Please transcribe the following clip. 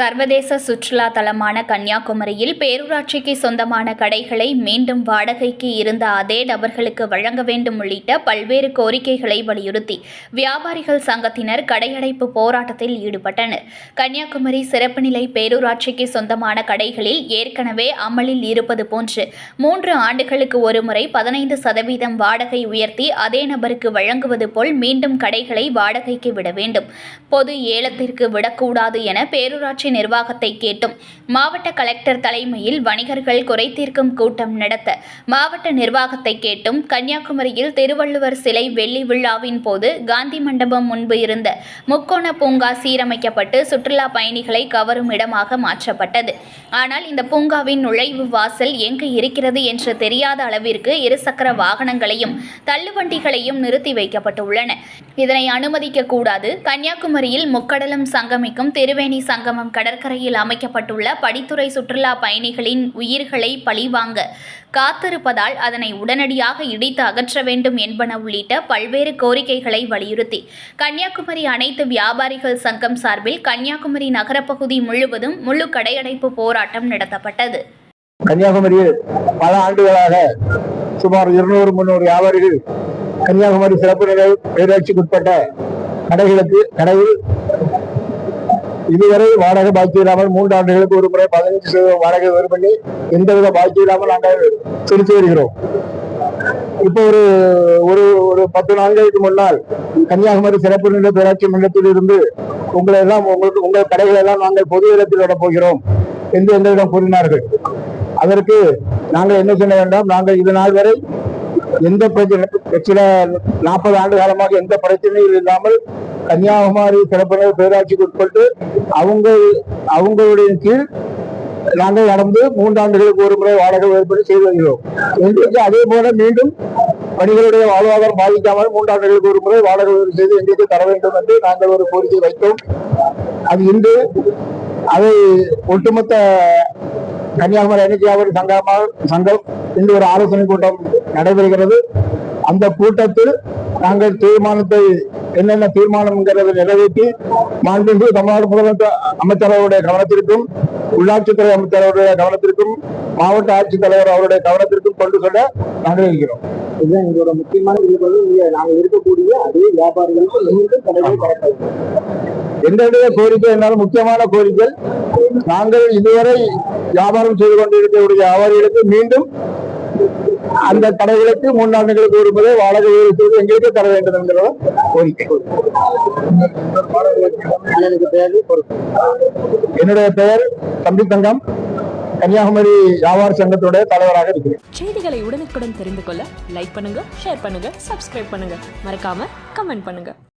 சர்வதேச சுற்றுலா தலமான கன்னியாகுமரியில் பேரூராட்சிக்கு சொந்தமான கடைகளை மீண்டும் வாடகைக்கு இருந்த அதே நபர்களுக்கு வழங்க வேண்டும் உள்ளிட்ட பல்வேறு கோரிக்கைகளை வலியுறுத்தி வியாபாரிகள் சங்கத்தினர் கடையடைப்பு போராட்டத்தில் ஈடுபட்டனர். கன்னியாகுமரி சிறப்பு நிலை பேரூராட்சிக்கு சொந்தமான கடைகளில் ஏற்கனவே அமலில் இருப்பது போன்று மூன்று ஆண்டுகளுக்கு ஒருமுறை பதினைந்து சதவீதம் வாடகை உயர்த்தி அதே நபருக்கு வழங்குவது போல் மீண்டும் கடைகளை வாடகைக்கு விட வேண்டும். பொது ஏலத்திற்கு விடக்கூடாது என பேரூராட்சி நிர்வாகத்தை கேட்டும். மாவட்ட கலெக்டர் தலைமையில் வணிகர்கள் குறை தீர்க்கும் கூட்டம் நடத்த மாவட்ட நிர்வாகத்தை கேட்டும். கன்னியாகுமரியில் திருவள்ளுவர் சிலை வெள்ளி விழாவின் போது காந்தி மண்டபம் முன்பு இருந்த முக்கோண பூங்கா சீரமைக்கப்பட்டு சுற்றுலா பயணிகளை கவரும் இடமாக மாற்றப்பட்டது. ஆனால் இந்த பூங்காவின் நுழைவு வாசல் எங்கு இருக்கிறது என்று தெரியாத அளவிற்கு இருசக்கர வாகனங்களையும் தள்ளுவண்டிகளையும் நிறுத்தி வைக்கப்பட்டுள்ளன. இதனை அனுமதிக்க கூடாது. கன்னியாகுமரியில் முக்கடலும் சங்கமிக்கும் திருவேணி சங்கமம் கடற்கரையில் அமைக்கப்பட்டுள்ள படித்துறை சுற்றுலா பயணிகளின் உயிர்களை பழிவாங்க. காத்திருப்பதால் அதனை உடனடியாக இடித்து அகற்ற வேண்டும் என்பன உள்ளிட்ட பல்வேறு கோரிக்கைகளை வலியுறுத்தி கன்னியாகுமரி அனைத்து வியாபாரிகள் சங்கம் சார்பில் கன்னியாகுமரி நகரப்பகுதி முழுவதும் முழு கடையடைப்பு போராட்டம் நடத்தப்பட்டது. கன்னியாகுமரியில் பல ஆண்டுகளாக சுமார் இருநூறு முன்னூறு வியாபாரிகள் கன்னியாகுமரி சிறப்பு நிலை பேராட்சிக்குட்பட்ட கடைகளுக்கு கடையில் இதுவரை வாடகை பாக்கி இல்லாமல் மூன்று ஆண்டுகளுக்கு ஒரு முறை பதினைஞ்சு சதவீதம் வாடகை உயர்வு பண்ணி எந்தவித பாக்கி இல்லாமல் நாங்கள் செலுத்தி வருகிறோம். இப்போ ஒரு ஒரு ஒரு பத்து நாட்களுக்கு முன்னால் கன்னியாகுமரி சிறப்பு நிலை பேராட்சி மன்றத்தில் இருந்து உங்களை எல்லாம் உங்களுக்கு உங்கள் கடைகளை எல்லாம் நாங்கள் பொது இடத்தில் விட போகிறோம் என்று எங்களிடம் கூறினார்கள். அதற்கு நாங்கள் என்ன செய்ய வேண்டாம்? நாங்கள் இது நாள் வரை எந்த பிரச்சனை சில நாற்பது ஆண்டு காலமாக எந்த பிரச்சனையும் இல்லாமல் கன்னியாகுமரி சிறப்பு பேராட்சிக்கு உட்பட்டு அவங்க அவங்களுடைய கீழ் நாங்கள் நடந்து மூன்றாண்டுகளுக்கு ஒரு முறை வாடகை ஏற்பாடு செய்து வருகிறோம். எங்களுக்கு அதே போல மீண்டும் பணிகளுடைய வாழ்வாதாரம் பாதிக்காமல் மூன்றாண்டுகளுக்கு ஒரு முறை வாடகை உயர்வு செய்து எங்களுக்கு தர வேண்டும் என்று நாங்கள் ஒரு கோரிக்கை வைத்தோம். அது இன்று அதை ஒட்டுமொத்த கன்னியாகுமரி அணிக்கியாவரி சங்கமாக சங்கம் இன்று ஒரு ஆலோசனை கூட்டம் நடைபெறுகிறது. அந்த கூட்டத்தில் நாங்கள் தீர்மானத்தை என்னென்ன தீர்மானம்ங்கிறதை நிறைவேற்றி மாண்புமிகு தமிழ்நாடு முதலமைச்சர் அமைச்சரவருடைய கவனத்திற்கும் உள்ளாட்சித்துறை அமைச்சரவருடைய கவனத்திற்கும் மாவட்ட ஆட்சித்தலைவர் அவருடைய கவனத்திற்கும் கொண்டு சொல்ல நாங்கள் இருக்கிறோம். இதுதான் எங்களோட முக்கியமான விருப்பம். நாங்கள் இருக்கக்கூடிய அதே வியாபாரிகளுக்கு மீண்டும் கடைகள் திறக்க என்னுடைய கோரிக்கை என்னால் முக்கியமான கோரிக்கை நாங்கள் இதுவரை வியாபாரம் செய்து கொண்டிருக்கக்கூடிய வியாபாரிகளுக்கு மீண்டும் அந்த கடைகளுக்கு மூன்றாண்டுகளுக்கு ஒரு முறை வாடகை உயர்வு எங்களுக்கு தர வேண்டும் என்கிற கோரிக்கை. என்னுடைய பெயர் தம்பி தங்கம். கன்னியாகுமரி வியாபார சங்கத்துடைய தலைவராக இருக்கிறேன். செய்திகளை உடனுக்குடன் தெரிந்து கொள்ள லைக் பண்ணுங்க ஷேர் பண்ணுங்க சப்ஸ்கிரைப் பண்ணுங்க. மறக்காம கமெண்ட் பண்ணுங்க.